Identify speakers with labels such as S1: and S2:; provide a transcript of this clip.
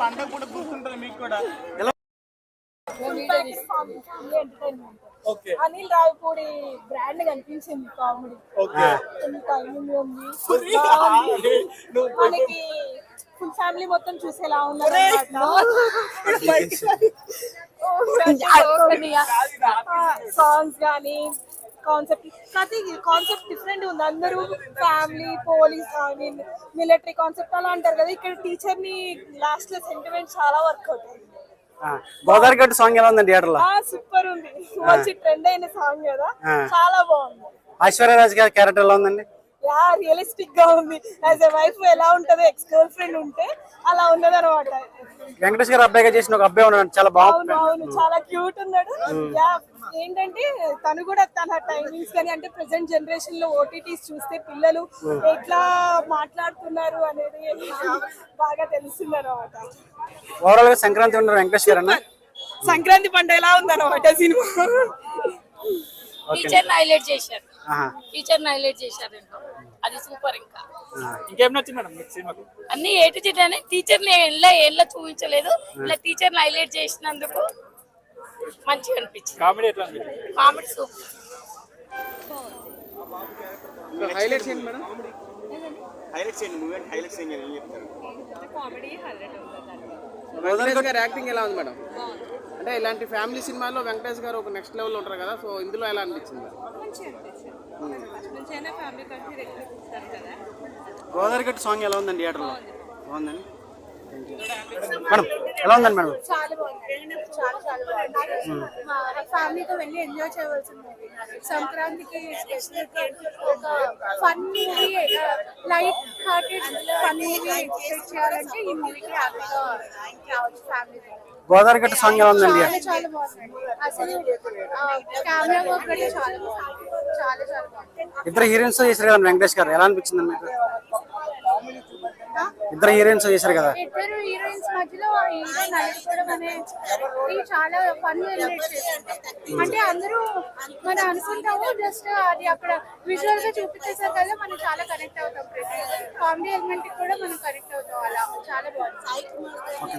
S1: పండగ కూడా గుర్తుంటుంది మీకు కూడా.
S2: అనిల్ రావిపూడి బ్రాండ్ కనిపించింది కామెడీ. టైమింగ్ ఉంది. మనకి ఫుల్ ఫ్యామిలీ మొత్తం చూసేలా ఉన్నారు సాంగ్స్ కానీ కాన్సెప్ట్ ప్రతి కాన్సెప్ట్ డిఫరెంట్ ఉంది. అందరూ family police I mean military concept అలా అంటారు కదా. ఇక్కడ టీచర్ని లాస్ట్లో సెంటిమెంట్ చాలా వర్క్ అవుతుంది.
S3: గోదావరి గట్టు సాంగ్ ఎలా ఉందండి థియేటర్లో?
S2: ఆ సూపర్ ఉంది. మంచి ట్రెండ్ అయిన సాంగ్ కదా. చాలా బాగుంది.
S3: ఐశ్వర్యరాజ్ గారి క్యారెక్టర్ ఎలా ఉందండి?
S2: యా రియలిస్టిక్గా ఉంది. యాజ్ ఎ వైఫ్ ఎలా ఉంటదో ఎక్స్ గర్ల్ ఫ్రెండ్ ఉంటే అలా ఉన్నది అనమాట
S3: వెంకటేష్ గారు అబ్బాయిగా చేసిన ఒక అబ్బాయి ఉన్నాడు చాలా
S2: అవును
S3: బాగుంది
S2: అవును చాలా క్యూట్ ఉన్నాడు. యా ఏంటంటే తను కూడా తన టైమింగ్స్ కానీ అంటే ప్రెసెంట్ జనరేషన్లో ఓటీటీస్ చూస్తే పిల్లలు ఎట్లా మాట్లాడుతున్నారు అనేది బాగా తెలుస్తుంది అనమాట
S3: ఓవరాల్గా సంక్రాంతి ఉన్నారు వెంకటేష్ గారు అన్న?
S2: సంక్రాంతి పండుగ ఎలా ఉందన్నమాట సినిమా?
S4: టీచర్ హైలైట్ చేశారు. టీచర్ హైలైట్ చేశారు అది సూపర్ ఇంకా.
S1: ఇంకేం నచ్చింది మేడం మీకు సినిమాకు?
S4: అన్ని ఏటు చెట్టు అనే టీచర్ ఎల్ల ఎల్ల చూపించలేదు. ఇలా టీచర్ హైలైట్ చేసినందుకు మంచిగా అనిపించింది.
S1: కామెడీ ఎట్లా అనిపించింది?
S4: Comedy super.
S5: హైలైట్స్ ఏంటి మేడం?
S1: హైలైట్స్ ఏంటి మూవీ హైలైట్స్ ఏంటి ఏం చెప్తారు?
S5: వెంకటేష్ గారి యాక్టింగ్ ఎలా ఉంది మేడం? అంటే ఇలాంటి ఫ్యామిలీ సినిమాల్లో వెంకటేష్ గారు ఒక నెక్స్ట్ లెవెల్ ఉంటారు కదా సో ఇందులో ఎలా అనిపించింది
S3: గోదావరి గట్టు సాంగ్ ఎలా ఉందండి థియేటర్లో బాగుందండి. మేడం ఎలా ఉందండి మేడం
S2: చాలా బాగుంది. చాలా చాలా బాగుంది. మా ఫ్యామిలీతో వెళ్ళి ఎంజాయ్ చేయవలసిన మూవీ సంక్రాంతికి స్పెషల్ ఒక fun movie light hearted fun movie expect చేయాలంటే ఈ మూవీకి హ్యాపీగా రావచ్చు ఫ్యామిలీతో.
S3: గోదావరి గట్టు సాంగ్ ఎలా ఉందండి? ఇద్దరు హీరోయిన్స్ చేశారు కదా వెంకటేష్ గారు? ఎలా అనిపించింది మీకు? ఇద్దరు హీరోయిన్స్ చేశారు కదా?
S2: ఇద్దరు హీరోయిన్స్ మధ్యలో చాలా ఫన్ అంటే అందరూ మనం అనుకుంటాము జస్ట్ అది అక్కడ విజువల్గా చూపించేసారు కదా మనం చాలా కనెక్ట్ అవుతాం. కామెడీ ఎలిమెంట్ కూడా మనం కనెక్ట్ అవుతాం అలా. చాలా బాగుంది.